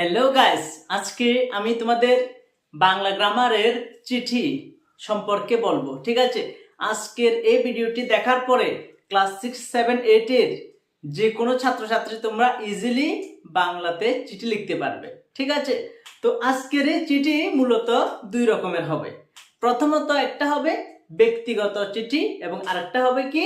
Hello guys আজকে আমি তোমাদের বাংলা গ্রামারের চিঠি সম্পর্কে বলব, ঠিক আছে? আজকের এই ভিডিওটি দেখার পরে ক্লাস সিক্স, সেভেন এইটের যে কোনো ছাত্রছাত্রী তোমরা ইজিলি বাংলাতে চিঠি লিখতে পারবে, ঠিক আছে? তো আজকের এই চিঠি মূলত দুই রকমের হবে। প্রথমত একটা হবে ব্যক্তিগত চিঠি এবং আরেকটা হবে কি?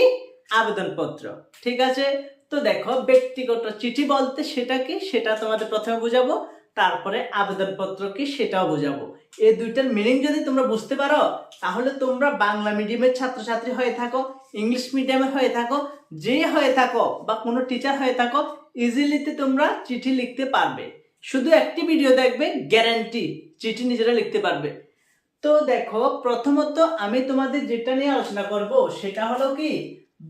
আবেদনপত্র, ঠিক আছে? তো দেখো, ব্যক্তিগত চিঠি বলতে সেটা কি সেটা তোমাদের প্রথমে বোঝাবো, তারপরে আবেদনপত্র কি সেটাও বোঝাবো। এই দুইটার মিনিং যদি তোমরা বুঝতে পারো, তাহলে তোমরা বাংলা মিডিয়ামের ছাত্রছাত্রী হয়ে থাকো ইংলিশ মিডিয়ামের হয়ে থাকো, যে হয়ে থাকো বা কোনো টিচার হয়ে থাকো ইজিলিতে তোমরা চিঠি লিখতে পারবে। শুধু একটি ভিডিও দেখবে গ্যারান্টি চিঠি নিজেরা লিখতে পারবে। তো দেখো, প্রথমত আমি তোমাদের যেটা নিয়ে আলোচনা করব, সেটা হলো কি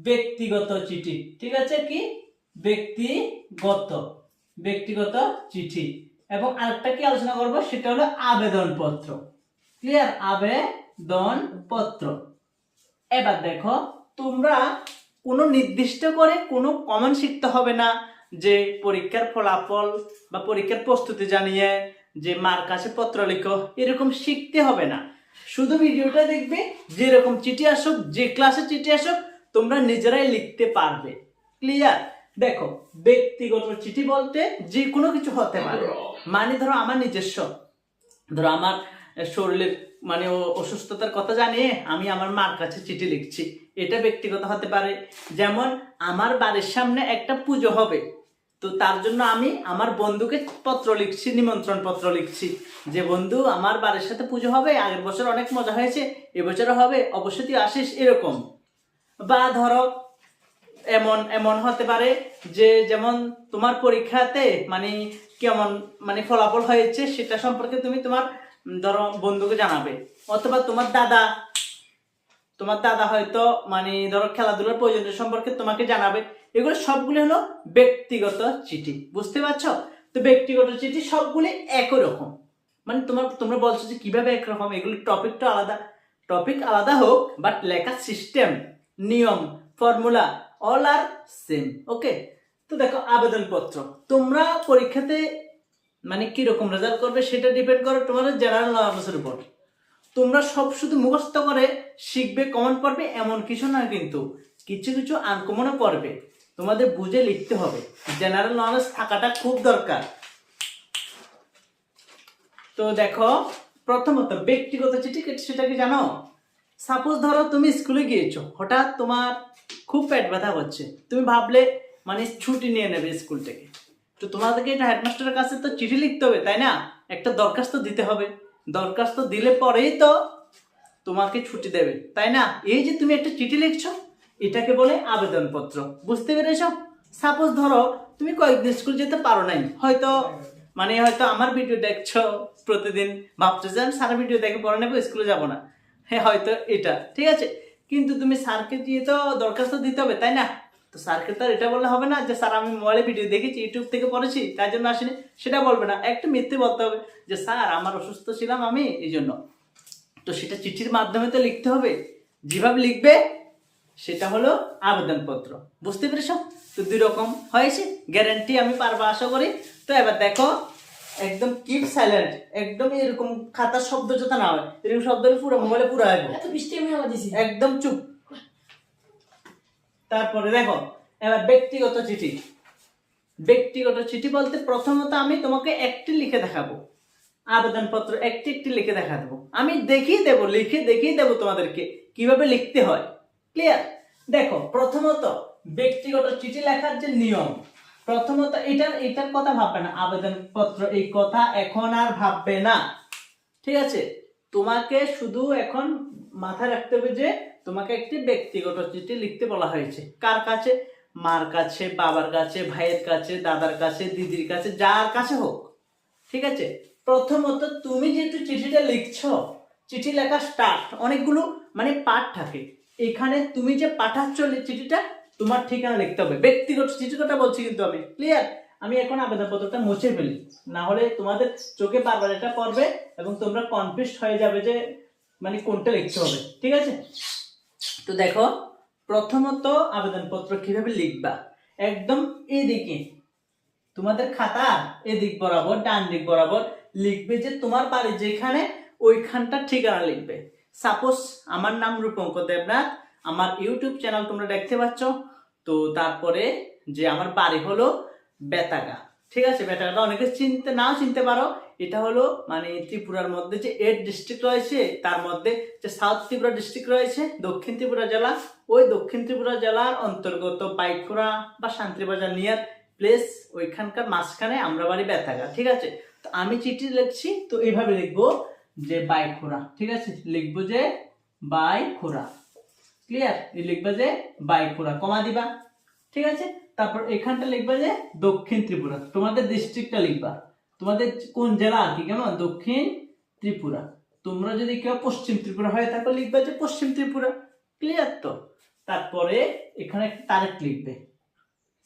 ব্যক্তিগত চিঠি। ঠিক আছে কি? ব্যক্তিগত। ব্যক্তিগত চিঠি। এবং আরেকটা কি আলোচনা করব? সেটা হলো আবেদনপত্র। ক্লিয়ার আবেদনপত্র। এবার দেখো, তোমরা কোনো নির্দিষ্ট করে কোনো কমন শিখতে হবে না যে পরীক্ষার ফলাফল বা পরীক্ষার প্রস্তুতি জানিয়ে যে মার কাছে পত্র লিখো, এরকম শিখতে হবে না। শুধু ভিডিওটা দেখবে, যেরকম চিঠি আসুক, যে ক্লাসে চিঠি আসুক তোমরা নিজেরাই লিখতে পারবে। ক্লিয়ার দেখো, ব্যক্তিগত চিঠি বলতে যে কোনো কিছু হতে পারে। মানে ধরো আমার নিজস্ব। ধরো আমার শরীরের মানে অসুস্থতার কথা জানিয়ে আমি আমার মার কাছে চিঠি লিখছি। এটা ব্যক্তিগত হতে পারে। যেমন আমার বাড়ির সামনে একটা পুজো হবে। তো তার জন্য আমি আমার বন্ধুকে পত্র লিখছি নিমন্ত্রণ পত্র লিখছি। যে বন্ধু, আমার বাড়ির সাথে পুজো হবে, আগের বছর অনেক মজা হয়েছে, এবছরও হবে, অবশ্যই তুই আসিস এরকম। বা ধরো, এমন এমন হতে পারে যে যেমন তোমার পরীক্ষাতে মানে কেমন মানে ফলাফল হয়েছে সেটা সম্পর্কে তুমি তোমার ধরো বন্ধুকে জানাবে। অথবা তোমার দাদা তোমার দাদা হয়তো মানে ধরো খেলাধুলার প্রয়োজনীয় সম্পর্কে তোমাকে জানাবে। এগুলো সবগুলি হলো ব্যক্তিগত চিঠি, বুঝতে পারছ? তো ব্যক্তিগত চিঠি সবগুলি একই রকম। মানে তোমার, তোমরা বলছো যে কীভাবে একরকম? এগুলি টপিকটা আলাদা। টপিক আলাদা হোক বাট লেখার সিস্টেম নিয়ম, formula all are same okay তো দেখো, আবেদনপত্র। তোমরা পরীক্ষাতে মানে কীরকম রেজাল্ট করবে সেটা ডিপেন্ড করে তোমাদের জেনারেল নলেজের উপর। তোমরা সব শুধু মুখস্থ করে শিখবে কমন পড়বে, এমন কিছু না কিন্তু। কিছু কিছু আনকমনও পড়বে। তোমাদের বুঝে লিখতে হবে। জেনারেল নলেজ থাকাটা খুব দরকার। তো দেখো, প্রথমত ব্যক্তিগত চিঠি সেটা কি জানো? সাপোজ ধরো তুমি স্কুলে গিয়েছো, হঠাৎ তোমার খুব পেট ব্যথা হচ্ছে তুমি ভাবলে মানে ছুটি নিয়ে নেবে স্কুল থেকে। তো তোমাদেরকে এটা হেডমাস্টারের কাছে তো চিঠি লিখতে হবে, তাই না? একটা দরখাস্ত দিতে হবে। দরখাস্ত দিলে পরেই তো তোমাকে ছুটি দেবে, তাই না? এই যে তুমি একটা চিঠি লিখছো, এটাকে বলে আবেদনপত্র, বুঝতে পেরেছ? সাপোজ ধরো, তুমি কয়েকদিন স্কুল যেতে পারো নাই, হয়তো মানে হয়তো আমার ভিডিও দেখছ প্রতিদিন, ভাবছ যে আমি সারা ভিডিও দেখে পড়ে নেব স্কুলে যাব না। হ্যাঁ হয়তো এটা। ঠিক আছে? কিন্তু তুমি স্যারকে দিয়ে তো দরখাস্ত দিতে হবে, তাই না? তো স্যারকে তো এটা বললে হবে না যে, স্যার, আমি মোবাইলে ভিডিও দেখেছি, ইউটিউব থেকে পড়েছি, তার জন্য আসিনি। সেটা বলবে না। একটু মিথ্যে বলতে হবে যে, স্যার, আমার অসুস্থ ছিলাম আমি, এই জন্য। তো সেটা চিঠির মাধ্যমে তো লিখতে হবে। যেভাবে লিখবে, সেটা হলো আবেদনপত্র। বুঝতে পেরেছ? তো দুই রকম হয়েছে। গ্যারান্টি আমি পারব আশা করি। তো এবার দেখো একদম কিপ সাইলেন্ট একদম এরকম খাতার শব্দ যাতে না হয় এরকম শব্দ পুরো মোবাইলে পুরো আসবে এত বৃষ্টি আমি আবার দিছি। একদম চুপ। তারপরে দেখো এবার ব্যক্তিগত চিঠি। ব্যক্তিগত চিঠি বলতে প্রথমত আমি তোমাকে একটি লিখে দেখাবো। আবেদনপত্র একটি একটি লিখে দেখা দেবো। আমি দেখিয়ে দেব লিখে দেখিয়ে দেবো তোমাদেরকে কীভাবে লিখতে হয়। ক্লিয়ার দেখো প্রথমত ব্যক্তিগত চিঠি লেখার যে নিয়ম প্রথমত এটার এটার কথা ভাববে না। আবেদনপত্র, এই কথা এখন আর ভাববে না। ঠিক আছে? তোমাকে শুধু এখন মাথায় রাখতে হবে যে, তোমাকে একটি ব্যক্তিগত চিঠি লিখতে বলা হয়েছে। কার কাছে? মার কাছে, বাবার কাছে, ভাইয়ের কাছে, দাদার কাছে, দিদির কাছে, যার কাছে হোক। ঠিক আছে? প্রথমত তুমি যেহেতু চিঠিটা লিখছ, চিঠি লেখা স্টার্ট অনেকগুলো মানে পাঠ থাকে। এখানে তুমি যে পাঠাচ্ছ চিঠিটা তোমার ঠিকানা লিখতে হবে। ব্যক্তিগত চিঠির কথা বলছি কিন্তু আমি। ক্লিয়ার আমি এখন আবেদনপত্রটা মুছে ফেলি। না হলে তোমাদের চোখে বারবার এটা পড়বে এবং তোমরা কনফিউজ হয়ে যাবে যে মানে কোনটা লিখতে হবে। ঠিক আছে? তো দেখো, প্রথমত আবেদনপত্র কীভাবে লিখবা? একদম এদিকে। তোমাদের খাতা এদিক বরাবর, ডান দিক বরাবর লিখবে যে তোমার বাড়ি যেখানে, ওইখানটা ঠিকানা লিখবে। সাপোজ আমার নাম রূপঙ্কর দেবনাথ আমার ইউটিউব চ্যানেল তোমরা দেখতে পাচ্ছ। তো তারপরে যে আমার বাড়ি হলো বেতাগা। ঠিক আছে, বেতাগাটা অনেকে চিনতে, নাও চিনতে পারো। এটা হলো মানে ত্রিপুরার মধ্যে যে এইট ডিস্ট্রিক্ট রয়েছে, তার মধ্যে যে সাউথ ত্রিপুরা ডিস্ট্রিক্ট রয়েছে, দক্ষিণ ত্রিপুরা জেলা। ওই দক্ষিণ ত্রিপুরা জেলার অন্তর্গত বাইখুড়া বা শান্তিবাজার নিয়ার প্লেস ওইখানকার মাঝখানে আমরা বাড়ি বেতাগা, ঠিক আছে? তো আমি চিঠি লিখছি, তো এইভাবে লিখব যে বাইখুড়া ঠিক আছে? লিখব যে বাইখুড়া ক্লিয়ার লিখবে যে বাইখুড়া কমা দিবা। ঠিক আছে? তারপর এখানটা লিখবা যে দক্ষিণ ত্রিপুরা। তোমাদের ডিস্ট্রিক্টটা লিখবা। তোমাদের কোন জেলা আর কি, কেমন? দক্ষিণ ত্রিপুরা। তোমরা যদি কেউ পশ্চিম ত্রিপুরা হয়, তারপর লিখবা যে পশ্চিম ত্রিপুরা। ক্লিয়ার তো? তারপরে এখানে একটা তারিখ লিখবে।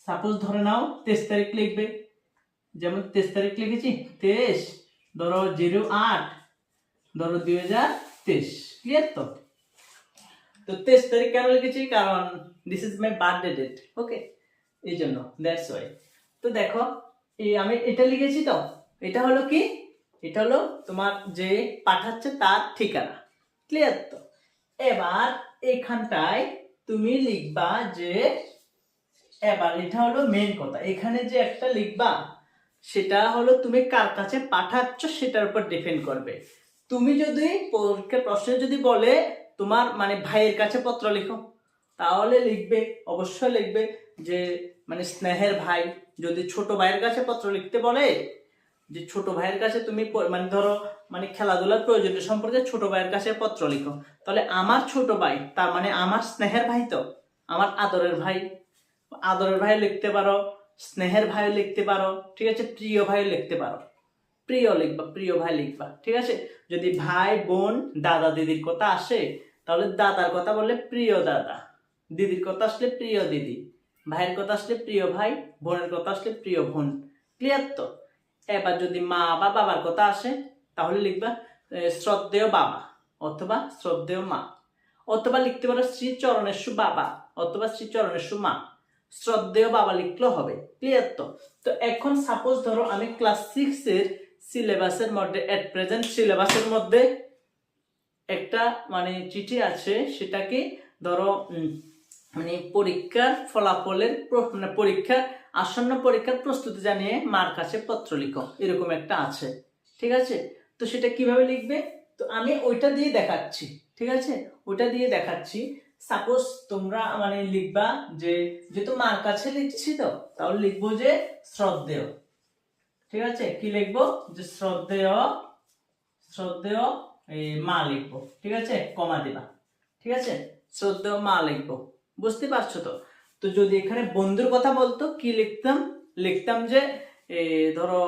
সাপোজ ধরে নাও তেইশ তারিখ লিখবে। যেমন তেইশ তারিখ লিখেছি? তেইশ। ধরো জিরো আট। ধরো দুই হাজার তেইশ। ক্লিয়ার তো? তো তেইশ তারিখ কেন লিখেছি? কারণ this is my birthday date okay এই জন্য দ্যাটস ওয়াই তো দেখো এই আমি এটা লিখেছি তো। এটা হলো কি? এটা হলো তোমার যে পাঠাচ্ছে তার ঠিকানা। ক্লিয়ার তো? এবার এখানটায় তুমি লিখবা যে এবার এটা হলো মেন কথা। এখানে যে একটা লিখবা সেটা হলো তুমি কার কাছে পাঠাচ্ছ সেটার উপর ডিপেন্ড করবে। তুমি যদি পরীক্ষার প্রশ্নে যদি বলে তোমার মানে ভাইয়ের কাছে পত্র লিখো। তাহলে লিখবে, অবশ্যই লিখবে যে মানে স্নেহের ভাই যদি ছোট ভাইয়ের কাছে পত্র লিখতে বলে, যে ছোট ভাইয়ের কাছে তুমি মানে ধরো মানে খেলাধুলার প্রয়োজনীয় সম্পর্কে ছোট ভাইয়ের কাছে পত্র লিখো। তাহলে আমার ছোট ভাই, তার মানে আমার স্নেহের ভাই তো, আমার আদরের ভাই। আদরের ভাই লিখতে পারো, স্নেহের ভাই লিখতে পারো, ঠিক আছে? প্রিয় ভাই লিখতে পারো। প্রিয় লিখবা, প্রিয় ভাই লিখবা, ঠিক আছে? যদি ভাই, বোন, দাদা, দিদির কথা আসে তাহলে দাদার কথা বললে প্রিয় দাদা। দিদির কথা আসলে প্রিয় দিদি। ভাইয়ের কথা আসলে প্রিয় ভাই, বোনের কথা আসলে প্রিয় বোন। ক্লিয়ার তো? এবার যদি মা বা বাবার কথা আসে, তাহলে লিখবা শ্রদ্ধেয় বাবা অথবা শ্রদ্ধেয় মা। অথবা লিখতে পারো শ্রী চরণেশ্বু বাবা অথবা শ্রী চরণেশ্বু মা। শ্রদ্ধেয় বাবা লিখলেও হবে। ক্লিয়ার তো? তো এখন সাপোজ ধরো আমি ক্লাস সিক্স এর সিলেবাসের মধ্যে এট প্রেজেন্ট সিলেবাসের মধ্যে একটা মানে চিঠি আছে, সেটাকে ধরো মানে পরীক্ষার ফলাফলের মানে পরীক্ষার, আসন্ন পরীক্ষার প্রস্তুতি জানিয়ে মার কাছে পত্র লিখো, এরকম একটা আছে, ঠিক আছে? তো সেটা কীভাবে লিখবে? তো আমি ওইটা দিয়ে দেখাচ্ছি, ঠিক আছে? ওইটা দিয়ে দেখাচ্ছি। সাপোজ তোমরা মানে লিখবা যে, যেহেতু মার কাছে লিখছি তো, তাহলে লিখব যে শ্রদ্ধেয়, ঠিক আছে? কি লিখব? যে শ্রদ্ধেয় শ্রদ্ধেয় মা লিখব, ঠিক আছে? কমা দিবা, ঠিক আছে? শ্রদ্ধেয় মা লিখব, বুঝতে পারছ তো? তো যদি এখানে বন্ধুর কথা বলতো, কি লিখতাম? লিখতাম যে ধরো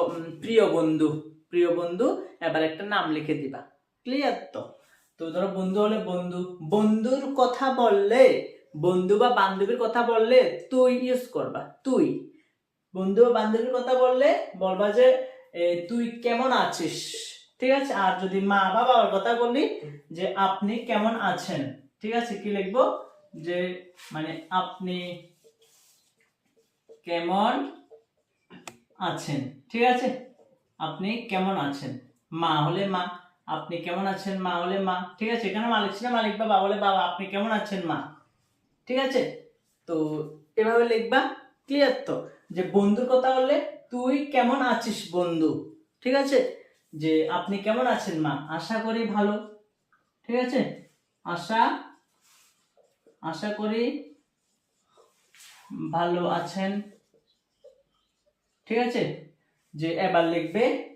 প্রিয় বন্ধু প্রিয় বন্ধু, এবার একটা নাম লিখে দিবা ক্লিয়ার তো? তো ধরো বন্ধু হলে বন্ধু, বন্ধুর কথা বললে, বন্ধু বা বান্ধবীর কথা বললে তুই ইউজ করবা, তুই। বন্ধু বা বান্ধবীর কথা বললে বলবা যে তুই কেমন আছিস? ঠিক আছে? আর যদি মা বা বাবার কথা বলি, যে আপনি কেমন আছেন? ঠিক আছে? কি লিখব? যে মানে আপনি কেমন আছেন? ঠিক আছে? আপনি কেমন আছেন? মা হলে মা, আপনি কেমন আছেন? মা হলে মা। ঠিক আছে? এখানে মালিক ছিল মালিক বাবা বলে বাবা। আপনি কেমন আছেন, মা? ঠিক আছে? তো এভাবে লিখবা ক্লিয়ার তো? যে বন্ধুর কথা বললে, তুই কেমন আছিস, বন্ধু? ঠিক আছে? যে আপনি কেমন আছেন মা? আশা করি ভালো। ঠিক আছে? আশা? আশা করি ভালো আছেন। ঠিক আছে? যে এবার লিখবে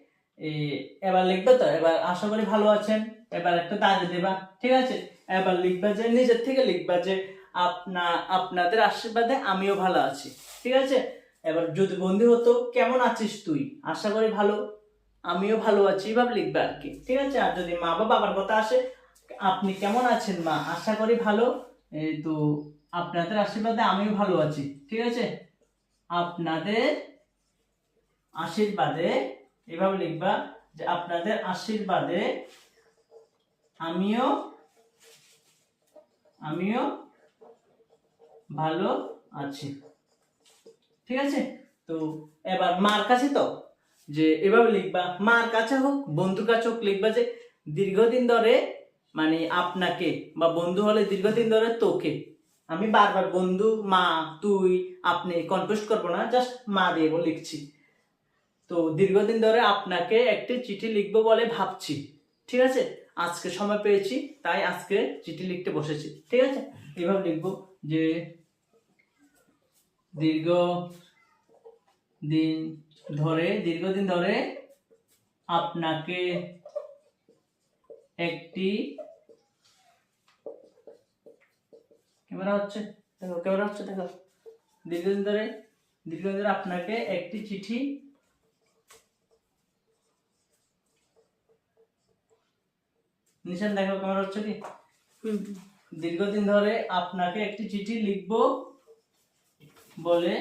এবার লিখবে তো? এবার আশা করি ভালো আছেন। এবার একটা দাগে দেবা। ঠিক আছে? এবার লিখবা যে, নিজের থেকে লিখবা যে, আপনা, আপনাদের আশীর্বাদে আমিও ভালো আছি। ঠিক আছে? এবার যদি বন্ধু হতো, কেমন আছিস তুই? আশা করি ভালো। আমিও ভালো আছি এভাবে লিখবে আর কি। ঠিক আছে? আর যদি মা বা বাবার কথা আসে, আপনি কেমন আছেন মা? আশা করি ভালো। তো আপনাদের আশীর্বাদে আমিও ভালো আছি। ঠিক আছে? আপনাদের আশীর্বাদে এভাবে লিখবা যে আপনাদের আশীর্বাদে আমিও আমিও ভালো আছি। ঠিক আছে? তো এবার মার কাছে তো? যে এভাবে লিখবা, মার কাছে হোক, বন্ধুর কাছে হোক লিখবা যে দীর্ঘদিন ধরে মানে আপনাকে বা বন্ধু হলে দীর্ঘদিন ধরে তোকে। আমি বারবার বন্ধু, মা, তুই, আপনি কনফিউজ করব না জাস্ট মা দিয়ে লিখছি। তো দীর্ঘদিন ধরে আপনাকে একটি চিঠি লিখব বলে ভাবছি। ঠিক আছে? আজকে সময় পেয়েছি, তাই আজকে চিঠি লিখতে বসেছি। ঠিক আছে? এভাবে লিখব যে দীর্ঘ দিন ধরে দীর্ঘদিন ধরে আপনাকে একটি ক্যামেরা হচ্ছে দেখো ক্যামেরা হচ্ছে দেখো। দীর্ঘদিন ধরে দীর্ঘদিন ধরে আপনাকে একটি চিঠি নিশান দেখো ক্যামেরা হচ্ছে কি? দীর্ঘদিন ধরে আপনাকে একটি চিঠি লিখব বলে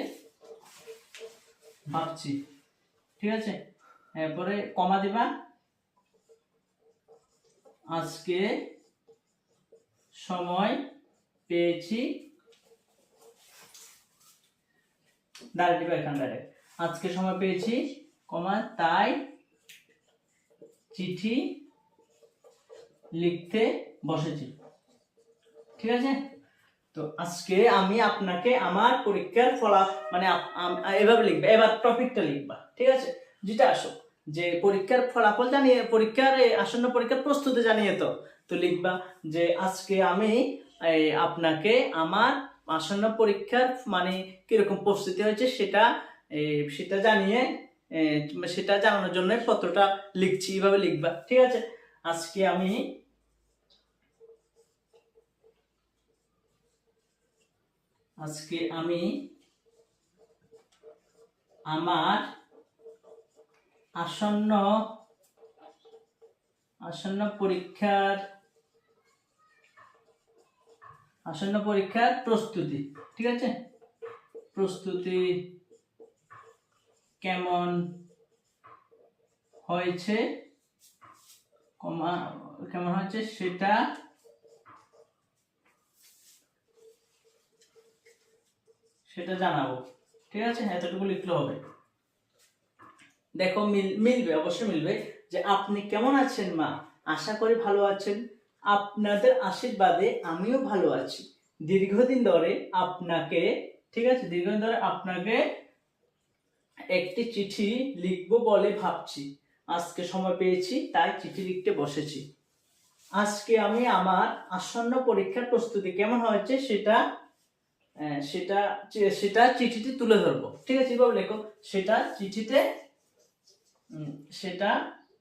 ভাবছি। ঠিক আছে? এরপরে কমা দিবা। আজকে সময় পেয়েছি। ডাইরেক্ট দিবা এখান ডাইরেক্ট আজকে সময় পেয়েছি কমা, তাই চিঠি লিখতে বসেছি। ঠিক আছে? তো আজকে আমি আপনাকে আমার পরীক্ষার ফলা মানে এভাবে লিখবে, এবার টপিকটা লিখবা, ঠিক আছে? যেটা আসো যে পরীক্ষার ফলাফল জানিয়ে, পরীক্ষার আসন্ন পরীক্ষার প্রস্তুতি জানিয়ে তো তো লিখবা যে আজকে আমি আপনাকে আমার আসন্ন পরীক্ষার মানে কীরকম প্রস্তুতি হয়েছে সেটা সেটা জানিয়ে সেটা জানানোর জন্য পত্রটা লিখছি এইভাবে লিখবা, ঠিক আছে? আজকে আমি আজকে আমি আমার আসন্ন আসন্ন পরীক্ষার আসন্ন পরীক্ষার প্রস্তুতি, ঠিক আছে? প্রস্তুতি কেমন হয়েছে, কমা, কেমন হয়েছে সেটা সেটা জানাব। ঠিক আছে? এতটুকু লিখলে হবে। দেখো, মিল, মিলবে, অবশ্যই মিলবে যে আপনি কেমন আছেন মা? আশা করি ভালো আছেন। আপনাদের আশীর্বাদে আমিও ভালো আছি। দীর্ঘদিন ধরে আপনাকে, ঠিক আছে? দীর্ঘদিন ধরে আপনাকে একটি চিঠি লিখব বলে ভাবছি। আজকে সময় পেয়েছি, তাই চিঠি লিখতে বসেছি। আজকে আমি আমার আসন্ন পরীক্ষার প্রস্তুতি কেমন হয়েছে সেটা সেটা সেটা চিঠিতে তুলে ধরবো। ঠিক আছে, এভাবে লেখো। সেটা চিঠিতে সেটা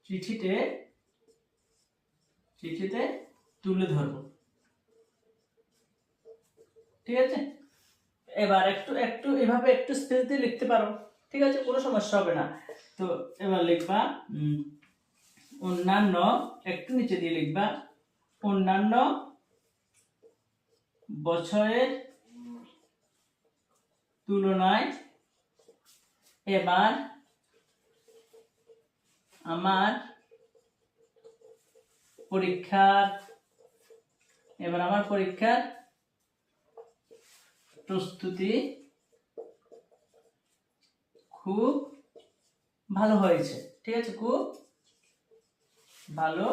চিঠিতে চিঠিতে তুলে ধরবো। ঠিক আছে? এবার একটু একটু, এভাবে একটু স্পেস দিয়ে লিখতে পারো। ঠিক আছে? কোনো সমস্যা হবে না। তো এবার লিখবা অন্যান্য, একটু নিচে দিয়ে লিখবা, অন্যান্য বছরের তুলনায় এবার আমার পরীক্ষার, এবার আমার পরীক্ষার প্রস্তুতি খুব ভালো হয়েছে। ঠিক আছে, খুব ভালো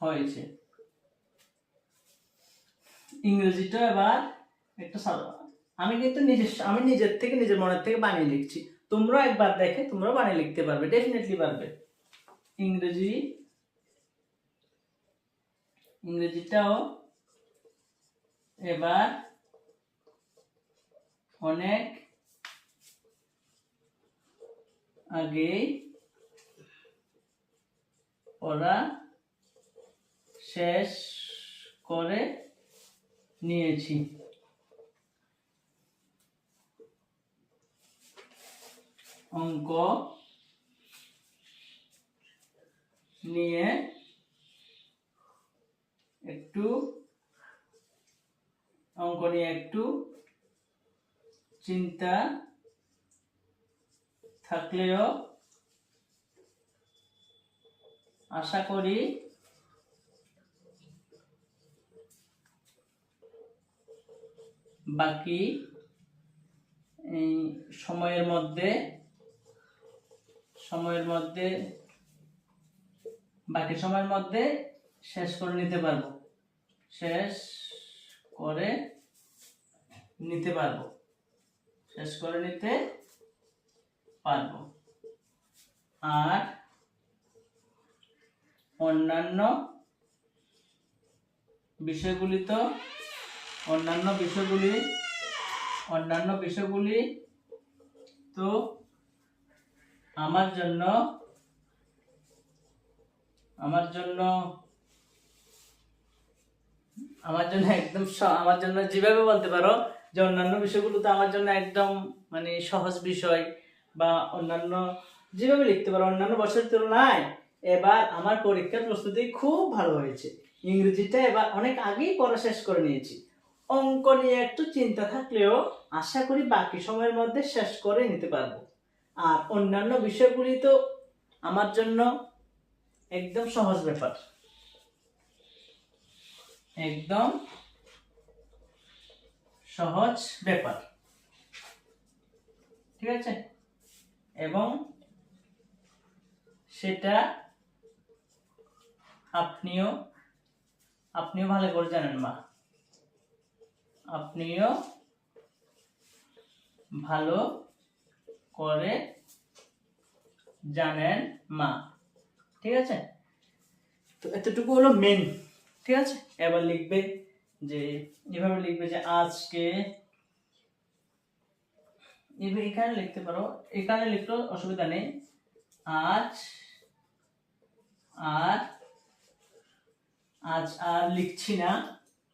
হয়েছে। ইংরেজিটা এবার একটু সাদা। আমি কিন্তু নিজের আমি নিজের থেকে নিজের মনের থেকে বানিয়ে লিখছি। তোমরা একবার দেখে তোমরা বানিয়ে লিখতে পারবে ডেফিনেটলি পারবে। ইংরেজি, ইংরেজিটাও এবার অনেক আগেই পড়া শেষ করে নিয়েছি। অঙ্ক নিয়ে একটু অঙ্ক নিয়ে একটু চিন্তা থাকলেও আশা করি বাকি সময়ের মধ্যে সময়ের মধ্যে, বাকি সময়ের মধ্যে শেষ করে নিতে পারব। শেষ করে নিতে পারব। শেষ করে নিতে পারব। আর অন্যান্য বিষয়গুলি তো, অন্যান্য বিষয়গুলি অন্যান্য বিষয়গুলি তো আমার জন্য আমার জন্য আমার জন্য একদম আমার জন্য যেভাবে বলতে পারো, যে অন্যান্য বিষয়গুলো তো আমার জন্য একদম মানে সহজ বিষয় বা অন্যান্য যেভাবে লিখতে পারো, অন্যান্য বছরের তুলনায় এবার আমার পরীক্ষার প্রস্তুতি খুব ভালো হয়েছে। ইংরেজিটা এবার অনেক আগেই পড়া শেষ করে নিয়েছি। অঙ্ক নিয়ে একটু চিন্তা থাকলেও আশা করি বাকি সময়ের মধ্যে শেষ করে নিতে পারব। আর অন্যান্য বিষয়গুলি তো আমার জন্য একদম সহজ ব্যাপার। একদম সহজ ব্যাপার। ঠিক আছে? এবং সেটা আপনিও আপনিও ভালো করে জানেন, মা। আপনিও ভালো করে জানেন মা। ঠিক আছে? তো এতটুকু হলো মেন ঠিক আছে? এবার লিখবে যে, এভাবে লিখবে যে আজকে এবার এখানে লিখতে পারো। এখানে লিখলেও অসুবিধা নেই। আজ, আর আজ আর লিখছি না।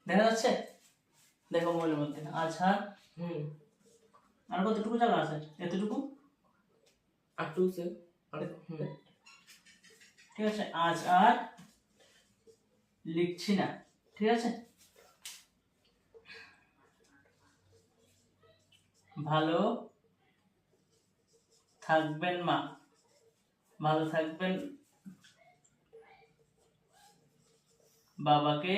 দেখা যাচ্ছে? দেখো মোবাইলের মধ্যে। আজ আর আর কতটুকু জায়গা আছে? এতটুকু? আর টু সে ঠিক আছে আজ আর লিখছি না। ঠিক আছে? ভালো থাকবেন মা। ভালো থাকবেন বাবাকে।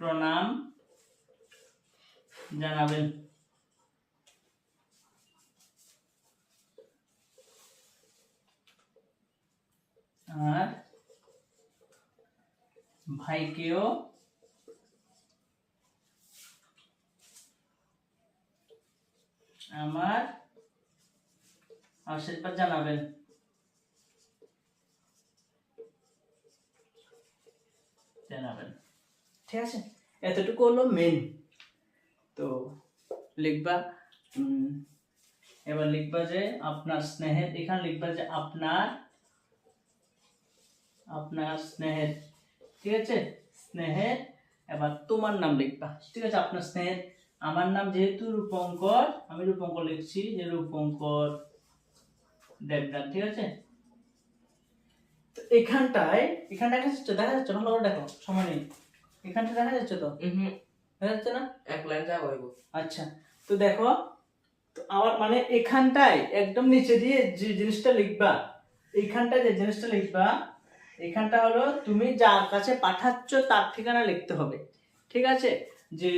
প্রণাম। জানাবেন আর ভাইকেও আমার আশীর্বাদ জানাবেন। জানাবেন। ঠিক আছে? এতটুকু হলো মেন তো লিখবা এবার লিখবা যে আপনার স্নেহের, এখানে লিখবা যে আপনার আপনার স্নেহের, ঠিক আছে? স্নেহের, এবার তোমার নাম লিখবা, ঠিক আছে? আপনার স্নেহের, আমার নাম যেহেতু রূপঙ্কর, আমি রূপঙ্কর লিখছি যে রূপঙ্কর দেবদান ঠিক আছে? তো এখানটায়, এখানে দেখা যাচ্ছে দেখা যাচ্ছে দেখো, সময় নেই। এখানটা দেখা যাচ্ছে তো? যাচ্ছে না? এক লাইন যা হইব আচ্ছা তো দেখো, তো আমার মানে এখানটায় একদম নিচে দিয়ে যে জিনিসটা লিখবা, এইখানটায় যে জিনিসটা লিখবা, এখানটা হলো তুমি যার কাছে পাঠাচ্ছ তার ঠিকানা লিখতে হবে। ঠিক আছে? যে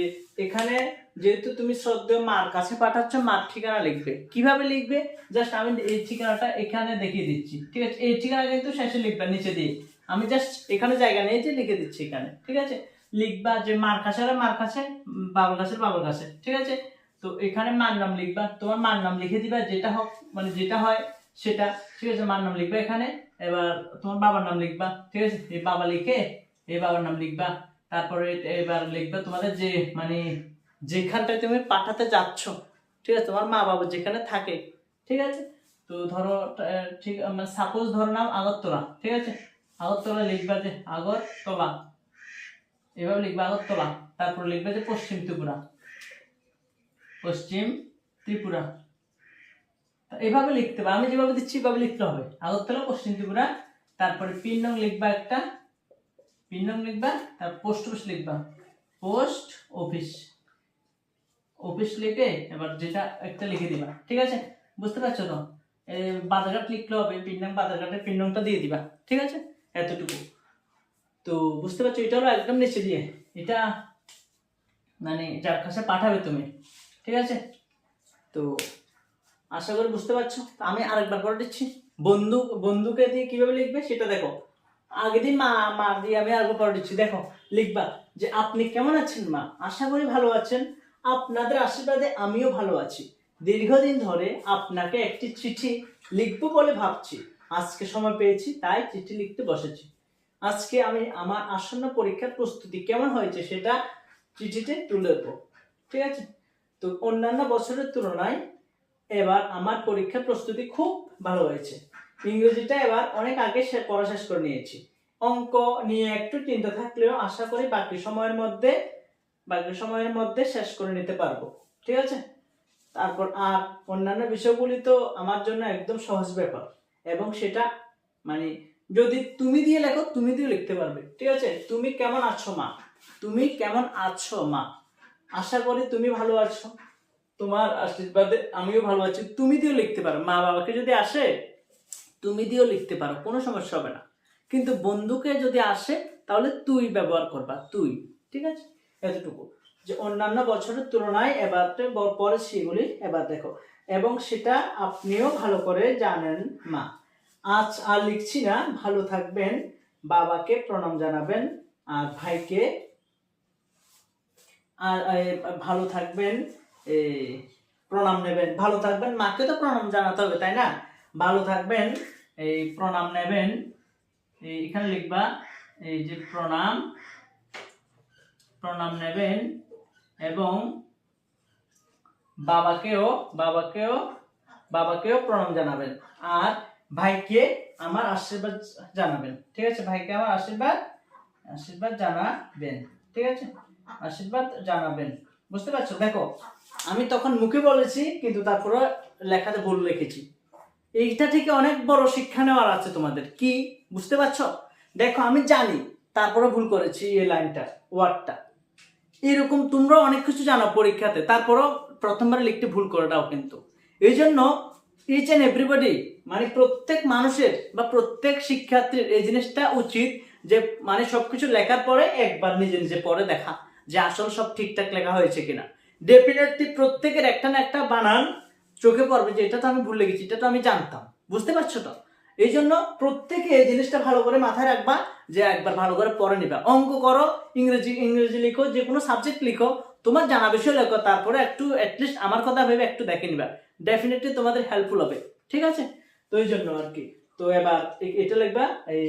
এখানে যেহেতু তুমি শ্রদ্ধেয় মার কাছে পাঠাচ্ছ, মার ঠিকানা লিখবে। কীভাবে লিখবে? জাস্ট আমি এই ঠিকানাটা এখানে দেখিয়ে দিচ্ছি। ঠিক আছে? এই ঠিকানা কিন্তু শেষে লিখবা, নিচে দিয়ে। আমি জাস্ট এখানে জায়গা নিয়েছি লিখে দিচ্ছি এখানে। ঠিক আছে? লিখবা যে মার কাছে আর মার কাছে বাবার কাছে বাবার কাছে ঠিক আছে? তো এখানে মার নাম লিখবা, তোমার মার নাম লিখে দিবা, যেটা হোক মানে যেটা হয় সেটা, ঠিক আছে? মার নাম লিখবা এখানে, এবার তোমার বাবার নাম লিখবা, ঠিক আছে? এই বাবা লিখে, এই বাবার নাম লিখবা, তারপরে এবার লিখবা তোমাদের যে মানে যেখানটায় তুমি পাঠাতে যাচ্ছ, ঠিক আছে? তোমার মা বাবা যেখানে থাকে, ঠিক আছে? তো ধরো ঠিক সাপোজ ধরো নাম আগরতলা, ঠিক আছে? আগরতলা লিখবা যে আগরতলা। এভাবে লিখবে আগরতলা তারপর লিখবে যে পশ্চিম ত্রিপুরা। পশ্চিম ত্রিপুরা। এভাবে লিখতে হবে, আমি যেভাবে দিচ্ছি এভাবে লিখতে হবে। আগরতলা, পশ্চিম ত্রিপুরা, তারপরে পিন নং লিখবা একটা, পিন নং লিখবা, তার পোস্ট অফিস লিখবা। Post office. অফিস লিখে এবার যেটা একটা লিখে দিবা, ঠিক আছে? বুঝতে পারছ তো? বাজারঘাট লিখলে হবে, পিন নং বাজারঘাটের পিন নংটা দিয়ে দিবা, ঠিক আছে? এতটুকু। তো বুঝতে পারছ এটা হলো একদম নিচে দিয়ে। এটা মানে যার কাছে পাঠাবে তুমি, ঠিক আছে? তো আশা করি বুঝতে পারছ। আমি আরেকবার পড়ে দিচ্ছি। বন্ধু, বন্ধুকে দিয়ে কীভাবে লিখবে সেটা দেখো। আগে দিন মা মা দিয়ে আমি আরেকবার পড়ে দিচ্ছি। দেখো, লিখবা যে, আপনি কেমন আছেন, মা? আশা করি ভালো আছেন। আপনাদের আশীর্বাদে আমিও ভালো আছি। দীর্ঘদিন ধরে আপনাকে একটি চিঠি লিখব বলে ভাবছি। আজকে সময় পেয়েছি, তাই চিঠি লিখতে বসেছি। আজকে আমি আমার আসন্ন পরীক্ষার প্রস্তুতি কেমন হয়েছে সেটা চিঠিতে তুলে দেবো ঠিক আছে? তো অন্যান্য বছরের তুলনায় এবার আমার পরীক্ষার প্রস্তুতি খুব ভালো হয়েছে। ইংরেজিটা এবার অনেক আগে পড়া শেষ করে নিয়েছি। অঙ্ক নিয়ে একটু চিন্তা থাকলেও আশা করি বাকি সময়ের মধ্যে, বাকি সময়ের মধ্যে শেষ করে নিতে পারব। ঠিক আছে? তারপর আর অন্যান্য বিষয়গুলি তো আমার জন্য একদম সহজ ব্যাপার। এবং সেটা মানে যদি তুমি দিয়ে লেখো, তুমি দিয়ে লিখতে পারবে। ঠিক আছে? তুমি কেমন আছো, মা? তুমি কেমন আছো, মা? আশা করি তুমি ভালো আছো। তোমার আশীর্বাদে আমিও ভালো আছি। তুমি দিয়েও লিখতে পারো। মা বাবাকে যদি আসে, তুমি দিয়েও লিখতে পারো। কোনো সমস্যা হবে না। কিন্তু বন্ধুকে যদি আসে, তাহলে তুই ব্যবহার করবা। তুই। ঠিক আছে? এতটুকু। যে অন্যান্য বছরের তুলনায় এবার পরে সেগুলি এবার দেখো। এবং সেটা আপনিও ভালো করে জানেন, মা। আজ আর লিখছি না। ভালো থাকবেন। বাবাকে প্রণাম জানাবেন। আর ভাইকে আর ভালো থাকবেন। প্রণাম নেবেন। ভালো থাকবেন। মাকে তো প্রণাম জানাতে হবে, তাই না? ভালো থাকবেন। এই প্রণাম নেবেন। এখানে লিখবা এই যে প্রণাম প্রণাম নেবেন এবং বাবাকেও বাবাকেও বাবাকেও প্রণাম জানাবেন। আর ভাইকে আমার আশীর্বাদ জানাবেন। ঠিক আছে? ভাইকে আমার আশীর্বাদ আশীর্বাদ জানাবেন। ঠিক আছে? আশীর্বাদ জানাবেন। বুঝতে পারছ? দেখো, আমি তখন মুখে বলেছি, কিন্তু তারপরে লেখাতে ভুল লিখেছি এইটা থেকে অনেক বড় শিক্ষা নেওয়ার আছে তোমাদের। কি? বুঝতে পারছ? দেখো, আমি জানি, তারপরে ভুল করেছি এই লাইনটা, ওয়ার্ডটা। এরকম তোমরা অনেক কিছু জানো পরীক্ষাতে। তারপরও প্রথমবার লিখতে ভুল করে দাও কিন্তু। এই জন্য ইচ অ্যান্ড এভরিবডি মানে প্রত্যেক মানুষের বা প্রত্যেক শিক্ষার্থীর এই জিনিসটা উচিত যে মানে সবকিছু লেখার পরে একবার নিজে নিজে পরে দেখা যে আসল সব ঠিকঠাক লেখা হয়েছে কিনা। ডেফিনেটলি প্রত্যেকের একটা না একটা বানান চোখে পড়বে যে, এটা তো আমি ভুলে গেছি, এটা তো আমি জানতাম। বুঝতে পারছ তো? এই জন্য প্রত্যেকে এই জিনিসটা ভালো করে মাথায় রাখবা যে, একবার ভালো করে পড়ে নিবা। অঙ্ক করো, ইংরেজি ইংরেজি লিখো যে কোনো সাবজেক্ট লিখো তোমার জানা বিষয় লেখো তারপরে একটু অ্যাটলিস্ট আমার কথা ভেবে একটু দেখে নিবা। ডেফিনেটলি তোমাদের হেল্পফুল হবে, ঠিক আছে? তো এই জন্য আর কি। তো এবার এটা লিখবা, এই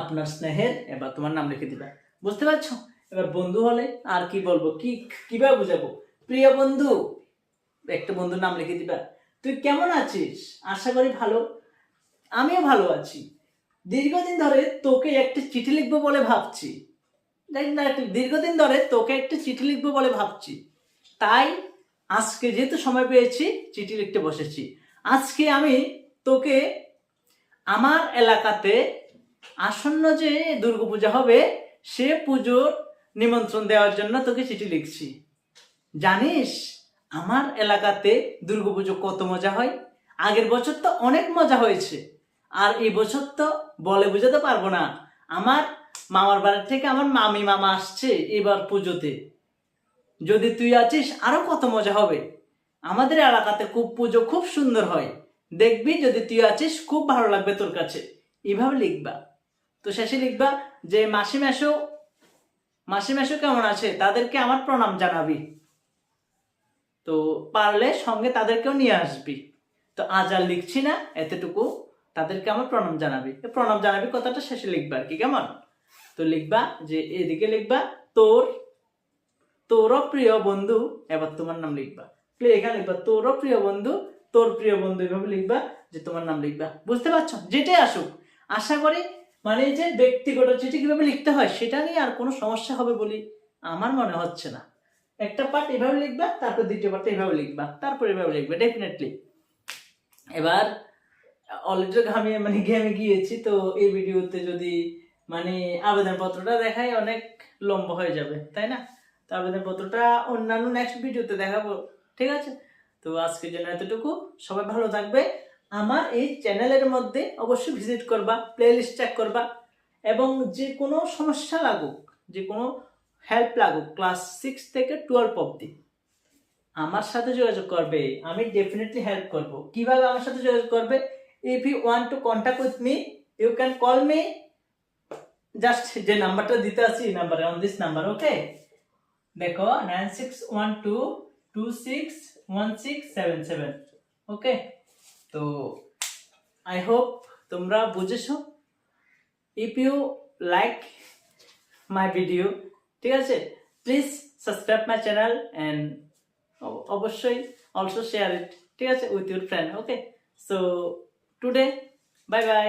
আপনার স্নেহের, এবার তোমার নাম লিখে দিবা। বুঝতে পারছ? এবার বন্ধু হলে আর কি বলব, কি, কীভাবে বুঝাবো? প্রিয় বন্ধু, একটা বন্ধুর নাম লিখে দিবা। তুই কেমন আছিস? আশা করি ভালো। আমিও ভালো আছি। দীর্ঘদিন ধরে তোকে একটা চিঠি লিখব বলে ভাবছি। দীর্ঘদিন ধরে তোকে একটা চিঠি লিখব বলে ভাবছি। তাই আজকে যেহেতু সময় পেয়েছি, চিঠি লিখতে বসেছি। আজকে আমি তোকে আমার এলাকাতে আসন্ন যে দুর্গাপূজা হবে, সে পুজোর নিমন্ত্রণ দেওয়ার জন্য তোকে চিঠি লিখছি। জানিস, আমার এলাকাতে দুর্গাপুজো কত মজা হয়। আগের বছর তো অনেক মজা হয়েছে। আর এই বছর তো বলে বুঝাতে পারব না। আমার মামার বাড়ির থেকে আমার মামি মামা আসছে এবার পুজোতে। যদি তুই আছিস, আরও কত মজা হবে। আমাদের এলাকাতে খুব পুজো খুব সুন্দর হয়। দেখবি যদি তুই আছিস, খুব ভালো লাগবে তোর কাছে। এভাবে লিখবা। তো শেষে লিখবা যে, মাসি মেশো মাসি মেশো কেমন আছে? তাদেরকে আমার প্রণাম জানাবি। তো পারলে সঙ্গে তাদেরকেও নিয়ে আসবি। তো আজ আর লিখছি না, এতটুকু। তাদেরকে আমার প্রণাম জানাবি। প্রণাম জানাবি কথাটা শেষে লিখবা আর কি, কেমন? তো লিখবা যে এদিকে লিখবা, তোর তোরও প্রিয় বন্ধু, এবার তোমার নাম লিখবা। এখানে লিখবা তোরও প্রিয় বন্ধু, তোর প্রিয় বন্ধু, এভাবে লিখবা যে তোমার নাম লিখবা। বুঝতে পারছ? যেটাই আসুক। আশা করি মানে যে ব্যক্তিগত চিঠি কীভাবে লিখতে হয়, সেটা নিয়ে আর কোনো সমস্যা হবে বলে আমার মনে হচ্ছে না। একটা পার্ট এভাবে লিখবা, তারপর দ্বিতীয় পার্টটা এভাবে লিখবা, তারপর এভাবে লিখবে ডেফিনেটলি এবার অলরেডি ঘামিয়ে মানে ঘেমে গিয়েছি, তো এই ভিডিওতে যদি মানে আবেদনপত্রটা দেখাই অনেক লম্বা হয়ে যাবে, তাই না? তো আবেদনপত্রটা অন্যান্য নেক্সট ভিডিওতে দেখাবো, ঠিক আছে? তো আজকের জন্য এতটুকু। সবাই ভালো থাকবে। আমার এই চ্যানেলের মধ্যে অবশ্যই ভিজিট করবা প্লে লিস্ট চেক করবা, এবং যে কোনো সমস্যা লাগুক যে কোনো হেল্প লাগুক ক্লাস সিক্স থেকে টুয়েলভ অবধি, আমার সাথে যোগাযোগ করবে। আমি ডেফিনেটলি হেল্প করব। কীভাবে আমার সাথে যোগাযোগ করবে? If you want to contact with me you can call me just যে নাম্বারটা দিতে আছি নাম্বারে অন দিস নাম্বার ওকে দেখো nine six one two two six one six seven seven okay তো আই হোপ তোমরা বুঝেছ। If you like my video ঠিক আছে? Please subscribe my channel and অবশ্যই অলসো শেয়ার ইট ঠিক আছে? With your friend okay so today bye bye